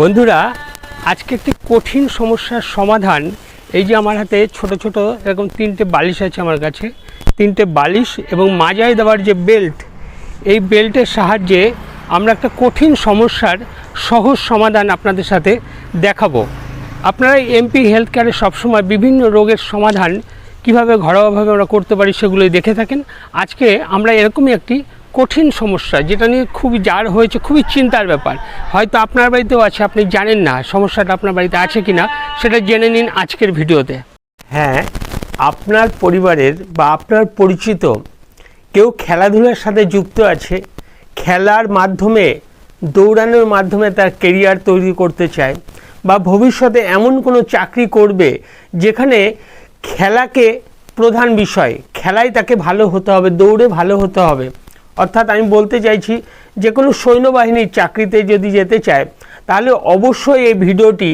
বন্ধুরা, আজকে একটি কঠিন সমস্যার সমাধান। এই যে আমার হাতে ছোট ছোট এরকম তিনটে বালিশ আছে আমার কাছে। তিনটে বালিশ এবং মাজায় দেওয়ার যে বেল্ট, এই বেল্টের সাহায্যে আমরা একটা কঠিন সমস্যার সহজ সমাধান আপনাদের সাথে দেখাবো। আপনারা এমপি হেলথ কেয়ারে সবসময় বিভিন্ন রোগের সমাধান কীভাবে ঘরোয়াভাবে আমরা করতে পারি সেগুলোই দেখে থাকেন। আজকে আমরা এরকমই একটি কঠিন সমস্যা, যেটা নিয়ে খুবই যার হয়েছে, খুবই চিন্তার ব্যাপার। হয়তো আপনার বাড়িতেও আছে, আপনি জানেন না সমস্যাটা আপনার বাড়িতে আছে কি না সেটা জেনে নিন আজকের ভিডিওতে। হ্যাঁ আপনার পরিবারের বা আপনার পরিচিত কেউ খেলাধুলার সাথে যুক্ত আছে, খেলার মাধ্যমে, দৌড়ানোর মাধ্যমে তার কেরিয়ার তৈরি করতে চায়, বা ভবিষ্যতে এমন কোনো চাকরি করবে যেখানে খেলাকে প্রধান বিষয়, খেলায় তাকে ভালো হতে হবে, দৌড়ে ভালো হতে হবে। অর্থাৎ আমি বলতে চাইছি যে কোনো সৈন্যবাহিনীর চাকরিতে যদি যেতে চায়, তাহলে অবশ্যই এই ভিডিওটি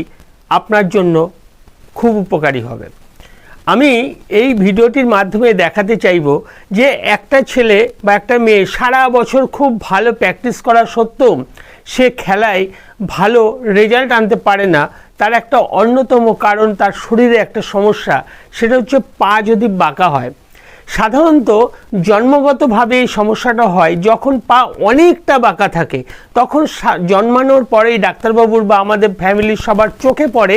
আপনার জন্য খুব উপকারী হবে। আমি এই ভিডিওটির মাধ্যমে দেখাতে চাইব যে একটা ছেলে বা একটা মেয়ে সারা বছর খুব ভালো প্র্যাকটিস করা সত্ত্বেও সে খেলায় ভালো রেজাল্ট আনতে পারে না। তার একটা অন্যতম কারণ তার শরীরে একটা সমস্যা, সেটা হচ্ছে পা যদি বাঁকা হয়। সাধারণত জন্মগতভাবে এই সমস্যাটা হয়, যখন পা অনেকটা বাঁকা থাকে, তখন জন্মানোর পরেই ডাক্তারবাবুর বা আমাদের ফ্যামিলির সবার চোখে পড়ে,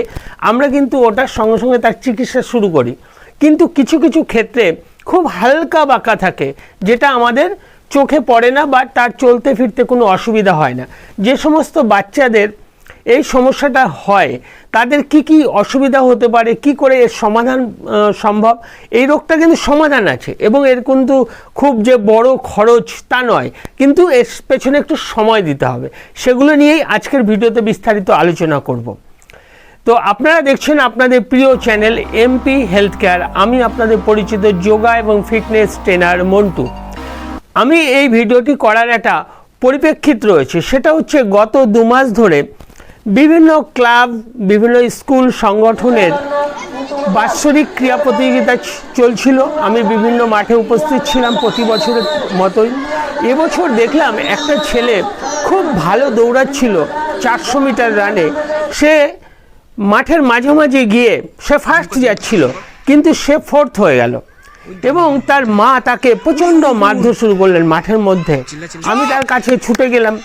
আমরা কিন্তু ওটার সঙ্গে সঙ্গে তার চিকিৎসা শুরু করি। কিন্তু কিছু কিছু ক্ষেত্রে খুব হালকা বাঁকা থাকে, যেটা আমাদের চোখে পড়ে না বা তার চলতে ফিরতে কোনো অসুবিধা হয় না। যে সমস্ত বাচ্চাদের এই সমস্যাটা হয়, তাদের কি কি অসুবিধা হতে পারে, কি করে এর সমাধান সম্ভব? এই রোগটা কিন্তু সমাধান আছে এবং এর কিন্তু খুব যে বড় খরচ তা নয়, কিন্তু এর পেছনে একটু সময় দিতে হবে। সেগুলো নিয়েই আজকের ভিডিওতে বিস্তারিত আলোচনা করব। তো আপনারা দেখছেন আপনাদের প্রিয় চ্যানেল এমপি হেলথ কেয়ার আমি আপনাদের পরিচিত যোগা এবং ফিটনেস ট্রেনার মন্টু। আমি এই ভিডিওটি করার একটা পরিপ্রেক্ষিত রয়েছে, সেটা হচ্ছে গত দু মাস ধরে বিভিন্ন ক্লাব, বিভিন্ন স্কুল সংগঠনের বাৎসরিক ক্রীড়া প্রতিযোগিতা চলছিল। আমি বিভিন্ন মাঠে উপস্থিত ছিলাম প্রতি বছরের মতোই। এবছর দেখলাম একটা ছেলে খুব ভালো দৌড়াচ্ছিল চারশো মিটার রানে। সে মাঠের মাঝামাঝি গিয়ে সে ফার্স্ট যাচ্ছিল, কিন্তু সে ফোর্থ হয়ে গেল। এবং তার মা তাকে প্রচণ্ড মারধর শুরু করলেন মাঠের মধ্যে। আমি তার কাছে ছুটে গেলাম।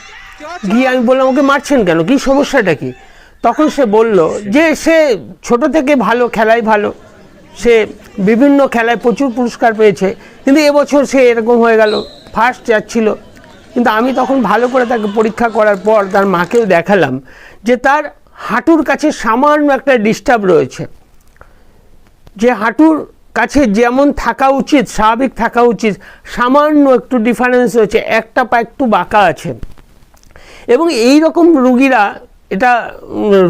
গিয়ে আমি বললাম, ওকে মারছেন কেন? কি সমস্যাটা কি? তখন সে বলল যে, সে ছোট থেকে ভালো খেলায় ভালো। সে বিভিন্ন খেলায় প্রচুর পুরস্কার পেয়েছে। কিন্তু এবছর সে এরকম হয়ে গেল। ফার্স্ট যাচ্ছিল। কিন্তু আমি তখন ভালো করে তাকে পরীক্ষা করার পর তার মাকেও দেখালাম যে, তার হাঁটুর কাছে সামান্য একটা ডিস্টার্ব রয়েছে। যে হাঁটুর কাছে যেমন থাকা উচিত, স্বাভাবিক থাকা উচিত, সামান্য একটু ডিফারেন্স রয়েছে। একটা পা একটু বাঁকা আছে। এবং এই রকম রুগীরা, এটা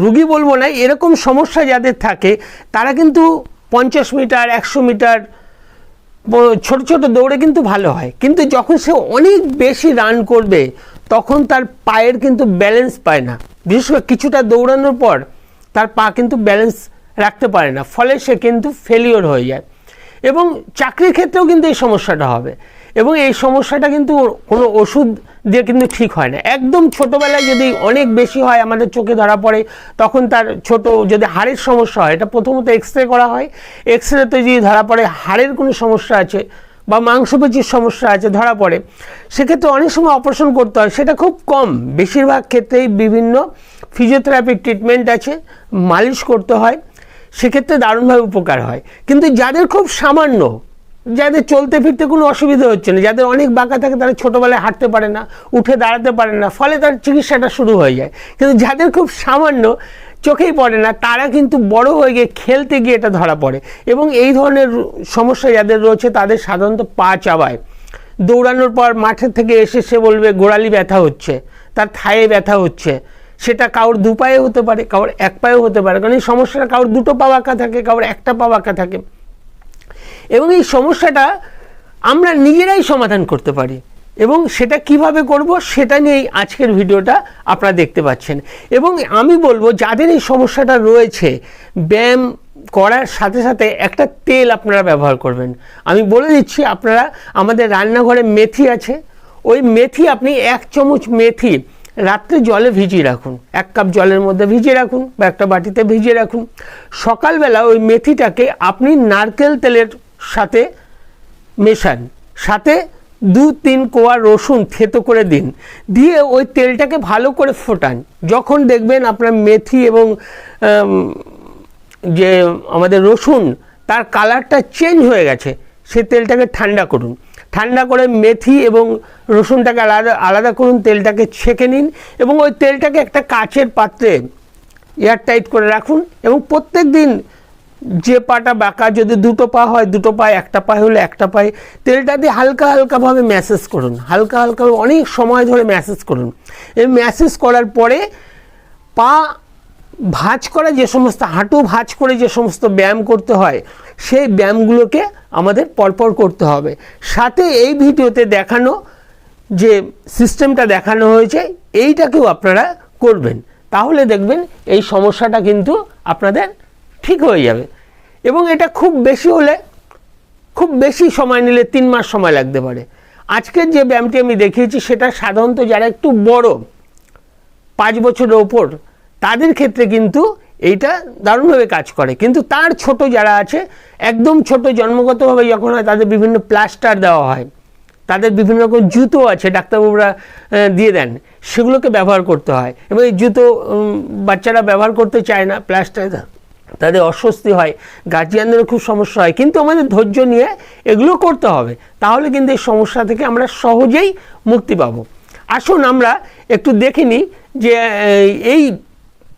রুগী বলব না, এরকম সমস্যা যাদের থাকে, তারা কিন্তু পঞ্চাশ মিটার, একশো মিটার ছোট ছোট দৌড়ে কিন্তু ভালো হয়। কিন্তু যখন সে অনেক বেশি রান করবে, তখন তার পায়ের কিন্তু ব্যালেন্স পায় না। বিশেষ করে কিছুটা দৌড়ানোর পর, তার পা কিন্তু ব্যালেন্স রাখতে পারে না। ফলে সে কিন্তু ফেলিওর হয়ে যায়। এবং চাকরির ক্ষেত্রেও কিন্তু এই সমস্যাটা হবে। এবং এই সমস্যাটা কিন্তু কোনো ওষুধ দিয়ে কিন্তু ঠিক হয় না। একদম ছোটোবেলায় যদি অনেক বেশি হয়, আমাদের চোখে ধরা পড়ে, তখন তার ছোট যদি হাড়ের সমস্যা হয়, এটা প্রথমত এক্স রে করা হয়। এক্স রেতে যদি ধরা পড়ে, হাড়ের কোনো সমস্যা আছে বা মাংসপেশির সমস্যা আছে, ধরা পড়ে, সেক্ষেত্রে অনেক সময় অপারেশন করতে হয়। সেটা খুব কম। বেশিরভাগ ক্ষেত্রেই বিভিন্ন ফিজিওথেরাপি ট্রিটমেন্ট আছে, মালিশ করতে হয়, সেক্ষেত্রে দারুণভাবে উপকার হয়। কিন্তু যাদের খুব সামান্য যাদের চলতে ফিরতে কোনো অসুবিধা হচ্ছে না, যাদের অনেক বাঁকা থাকে তারা ছোটোবেলায় হাঁটতে পারে না, উঠে দাঁড়াতে পারে না, ফলে তার চিকিৎসাটা শুরু হয়ে যায়। কিন্তু যাদের খুব সামান্য চোখেই পড়ে না, তারা কিন্তু বড় হয়ে গিয়ে খেলতে গিয়ে এটা ধরা পড়ে। এবং এই ধরনের সমস্যা যাদের রয়েছে, তাদের সাধারণত পা চাবায়। দৌড়ানোর পর মাঠের থেকে এসে সে বলবে, গোড়ালি ব্যথা হচ্ছে, তার থায়ে ব্যথা হচ্ছে। সেটা কারোর দু পায়ে হতে পারে, কারোর এক পায়েও হতে পারে, কারণ এই সমস্যাটা কারোর দুটো পা বাঁকা থাকে, কারোর একটা পা বাঁকা থাকে। এবং এই সমস্যাটা আমরা নিজেরাই সমাধান করতে পারি। এবং সেটা কীভাবে করব সেটা নিয়েই আজকের ভিডিওটা আপনারা দেখতে পাচ্ছেন। এবং আমি বলব, যাদের এই সমস্যাটা রয়েছে, ব্যায়াম করার সাথে সাথে একটা তেল আপনারা ব্যবহার করবেন। আমি বলে দিচ্ছি, আপনারা আমাদের রান্নাঘরে মেথি আছে, ওই মেথি আপনি এক চামচ মেথি রাত্রে জলে ভিজিয়ে রাখুন। এক কাপ জলের মধ্যে ভিজিয়ে রাখুন বা একটা বাটিতে ভিজিয়ে রাখুন। সকালবেলা ওই মেথিটাকে আপনি নারকেল তেলের সাথে মেশান, সাথে দু তিন কোয়া রসুন থেতো করে দিন। দিয়ে ওই তেলটাকে ভালো করে ফোটান। যখন দেখবেন আপনার মেথি এবং যে আমাদের রসুন, তার কালারটা চেঞ্জ হয়ে গেছে, সে তেলটাকে ঠান্ডা করুন। ঠান্ডা করে মেথি এবং রসুনটাকে আলাদা আলাদা করুন, তেলটাকে ছেঁকে নিন এবং ওই তেলটাকে একটা কাচের পাত্রে এয়ার টাইট করে রাখুন এবং প্রত্যেক দিন যে পাটা বাঁকা, যদি দুটো পা হয়, দুটো পায়ে, একটা পায়ে হলে একটা পায়ে, তেলটা দিয়ে হালকা হালকাভাবে ম্যাসেজ করুন। হালকা হালকা অনেক সময় ধরে ম্যাসেজ করুন। এই ম্যাসেজ করার পরে পা ভাঁজ করে যে সমস্ত, হাঁটু ভাঁজ করে যে সমস্ত ব্যায়াম করতে হয়, সেই ব্যায়ামগুলোকে আমাদের পরপর করতে হবে। সাথে এই ভিডিওতে দেখানো যে সিস্টেমটা দেখানো হয়েছে, এইটাকেও আপনারা করবেন। তাহলে দেখবেন এই সমস্যাটা কিন্তু আপনাদের ঠিক হয়ে যাবে। এবং এটা খুব বেশি হলে, খুব বেশি সময় নিলে তিন মাস সময় লাগতে পারে। আজকের যে ব্যায়ামটি আমি দেখিয়েছি, সেটা সাধারণত যারা একটু বড়, পাঁচ বছরের ওপর, তাদের ক্ষেত্রে কিন্তু এইটা দারুণভাবে কাজ করে। কিন্তু তার ছোট যারা আছে, একদম ছোট জন্মগতভাবে যখন হয়, তাদের বিভিন্ন প্লাস্টার দেওয়া হয়, তাদের বিভিন্ন রকম জুতো আছে, ডাক্তারবাবুরা দিয়ে দেন, সেগুলোকে ব্যবহার করতে হয়। এবং এই জুতো বাচ্চারা ব্যবহার করতে চায় না, প্লাস্টার তাদের অস্বস্তি হয় গার্জিয়ানদেরও খুব সমস্যা হয়। কিন্তু আমাদের ধৈর্য নিয়ে এগুলো করতে হবে। তাহলে কিন্তু এই সমস্যা থেকে আমরা সহজেই মুক্তি পাব। আসুন আমরা একটু দেখে নিই যে, এই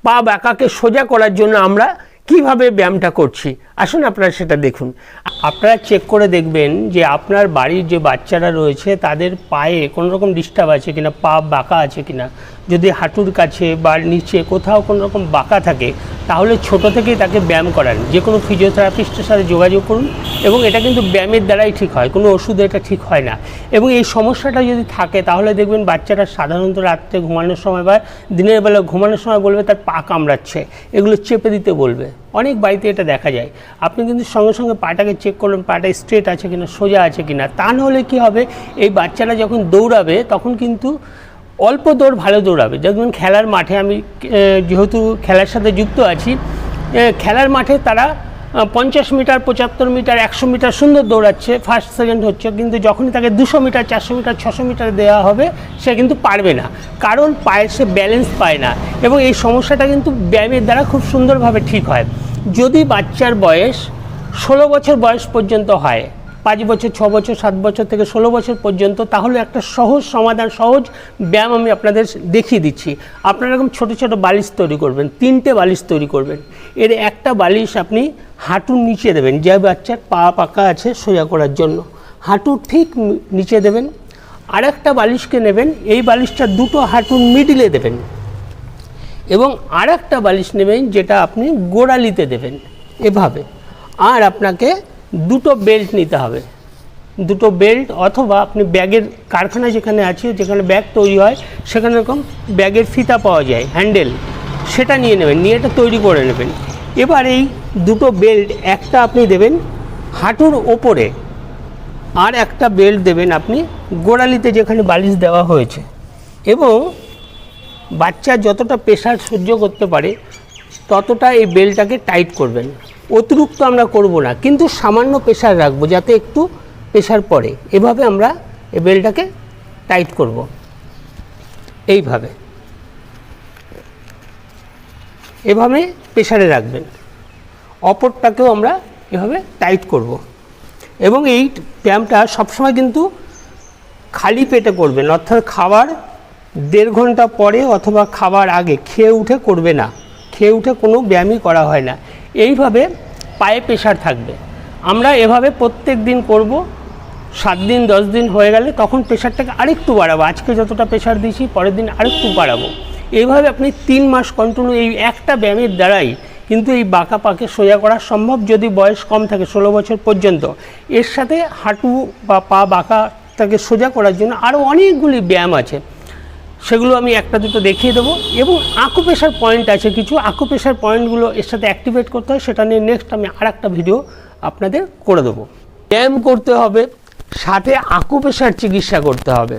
পা বাঁকাকে সোজা করার জন্য আমরা কীভাবে ব্যায়ামটা করছি। আসুন আপনারা সেটা দেখুন। আপনারা চেক করে দেখবেন যে আপনার বাড়ির যে বাচ্চারা রয়েছে, তাদের পায়ে কোনো রকম ডিস্টার্ব আছে কিনা, পা বাঁকা আছে কিনা। যদি হাঁটুর কাছে বা নিচে কোথাও কোনো রকম বাঁকা থাকে, তাহলে ছোট থেকেই তাকে ব্যায়াম করান। যে কোনো ফিজিওথেরাপিস্টের সাথে যোগাযোগ করুন এবং এটা কিন্তু ব্যায়ামের দ্বারাই ঠিক হয়, কোনো ওষুধে এটা ঠিক হয় না। এবং এই সমস্যাটা যদি থাকে, তাহলে দেখবেন বাচ্চারা সাধারণত রাত্রে ঘুমানোর সময় বা দিনের বেলা ঘুমানোর সময় বলবে তার পা কামড়াচ্ছে, এগুলো চেপে দিতে বলবে। অনেক বাড়িতে এটা দেখা যায়। আপনি কিন্তু সঙ্গে সঙ্গে পাটাকে চেক করলেন পাটা স্ট্রেট আছে কিনা, সোজা আছে কিনা। তা নাহলে কী হবে, এই বাচ্চারা যখন দৌড়াবে, তখন কিন্তু অল্প দৌড় ভালো দৌড়াবে। দেখবেন খেলার মাঠে আমি যেহেতু খেলার সাথে যুক্ত আছি খেলার মাঠে তারা পঞ্চাশ মিটার, পঁচাত্তর মিটার, একশো মিটার সুন্দর দৌড়াচ্ছে ফার্স্ট সেকেন্ড হচ্ছে। কিন্তু যখনই তাকে দুশো মিটার, চারশো মিটার, ছশো মিটার দেওয়া হবে, সে কিন্তু পারবে না। কারণ পায়ে, সে ব্যালেন্স পায় না। এবং এই সমস্যাটা কিন্তু ব্যায়ামের দ্বারা খুব সুন্দরভাবে ঠিক হয়। যদি বাচ্চার বয়স ষোলো বছর বয়স পর্যন্ত হয় পাঁচ বছর, ছ বছর, সাত বছর থেকে ষোলো বছর পর্যন্ত, তাহলে একটা সহজ সমাধান, সহজ ব্যায়াম আমি আপনাদের দেখিয়ে দিচ্ছি। আপনারা এরকম ছোটো ছোটো বালিশ তৈরি করবেন, তিনটে বালিশ তৈরি করবেন। এর একটা বালিশ আপনি হাঁটুর নিচে দেবেন, যে বাচ্চার পা পাকা আছে সোজা করার জন্য। হাঁটুর ঠিক নিচে দেবেন। আর একটা বালিশকে নেবেন, এই বালিশটা দুটো হাঁটুর মিডিলে দেবেন। এবং আর একটা বালিশ নেবেন, যেটা আপনি গোড়ালিতে দেবেন, এভাবে। আর আপনাকে দুটো বেল্ট নিতে হবে। দুটো বেল্ট অথবা আপনি ব্যাগের কারখানা যেখানে আছে, যেখানে ব্যাগ তৈরি হয়, সেখানে এরকম ব্যাগের ফিতা পাওয়া যায়, হ্যান্ডেল। সেটা নিয়ে নেবেন, নিয়ে এটা তৈরি করে নেবেন। এবার এই দুটো বেল্ট একটা আপনি দেবেন হাঁটুর ওপরে, আর একটা বেল্ট দেবেন আপনি গোড়ালিতে যেখানে বালিশ দেওয়া হয়েছে। এবং বাচ্চা যতটা প্রেশার সহ্য করতে পারে, ততটা এই বেলটাকে টাইট করবেন। অতিরিক্ত আমরা করব না, কিন্তু সামান্য প্রেশার রাখব যাতে একটু প্রেশার পড়ে। এভাবে আমরা এই বেলটাকে টাইট করব। এইভাবে। এভাবে প্রেশারে রাখবেন। অপরটাকেও আমরা এভাবে টাইট করব। এবং এই ব্যায়ামটা সবসময় কিন্তু খালি পেটে করবেন, অর্থাৎ খাবার দেড় ঘণ্টা পরে অথবা খাবার আগে খেয়ে উঠে করবে না। খেয়ে উঠে কোনো ব্যায়ামই করা হয় না। এইভাবে পায়ে প্রেশার থাকবে। আমরা এভাবে প্রত্যেক দিন করব, সাত দিন, দশ দিন হয়ে গেলে তখন প্রেশারটাকে আরেকটু বাড়াবো। আজকে যতটা প্রেশার দিয়েছি, পরের দিন আরেকটু বাড়াবো। এইভাবে আপনি তিন মাস কন্টিনিউ এই একটা ব্যায়ামের দ্বারাই কিন্তু এই বাঁকা পাকে সোজা করা সম্ভব যদি বয়স কম থাকে, ষোলো বছর পর্যন্ত। এর সাথে হাঁটু বা পা বাঁকাটাকে সোজা করার জন্য আরও অনেকগুলি ব্যায়াম আছে। সেগুলো আমি একটা দুটো দেখিয়ে দেবো। এবং আকুপেশার পয়েন্ট আছে কিছু। আকুপেশার পয়েন্টগুলো এর সাথে অ্যাক্টিভেট করতে হয়, সেটা নিয়ে নেক্সট আমি আর একটা ভিডিও আপনাদের করে দেবো। ব্যায়াম করতে হবে, সাথে আকুপেশার চিকিৎসা করতে হবে।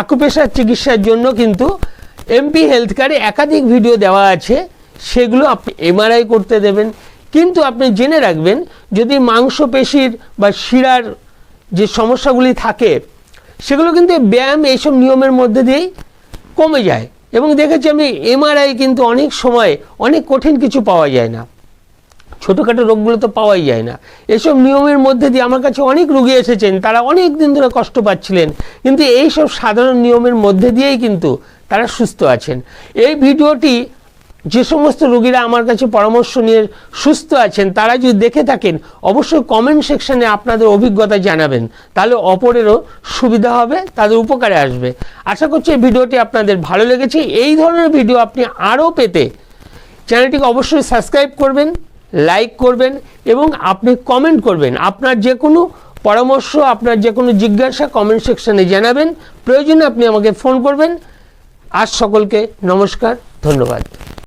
আকুপেশার চিকিৎসার জন্য কিন্তু এমপি হেলথ কার্ডে একাধিক ভিডিও দেওয়া আছে, সেগুলো আপনি এমআরআই করতে দেবেন। কিন্তু আপনি জেনে রাখবেন, যদি মাংসপেশির বা শিরার যে সমস্যাগুলি থাকে, সেগুলো কিন্তু ব্যায়াম এইসব নিয়মের মধ্যে দিয়েই কমে যায়। এবং দেখেছি আমি এমআরআই কিন্তু অনেক সময় অনেক কঠিন কিছু পাওয়া যায় না। ছোটোখাটো রোগগুলো তো পাওয়াই যায় না। এসব নিয়মের মধ্যে দিয়ে আমার কাছে অনেক রুগী এসেছেন, তারা অনেক দিন ধরে কষ্ট পাচ্ছিলেন। কিন্তু এই সব সাধারণ নিয়মের মধ্যে দিয়েই কিন্তু তারা সুস্থ আছেন। এই ভিডিওটি যে সমস্ত রোগীরা আমার কাছে পরামর্শ নিয়ে সুস্থ আছেন, তারা যদি দেখে থাকেন, অবশ্যই কমেন্ট সেকশানে আপনাদের অভিজ্ঞতা জানাবেন। তাহলে অপরেরও সুবিধা হবে, তাদের উপকারে আসবে। আশা করছি এই ভিডিওটি আপনাদের ভালো লেগেছে। এই ধরনের ভিডিও আপনি আরও পেতে চ্যানেলটিকে অবশ্যই সাবস্ক্রাইব করবেন লাইক করবেন এবং আপনি কমেন্ট করবেন। আপনার যে কোনো পরামর্শ, আপনার যে কোনো জিজ্ঞাসা কমেন্ট সেকশানে জানাবেন। প্রয়োজনে আপনি আমাকে ফোন করবেন। আজ সকলকে নমস্কার, ধন্যবাদ।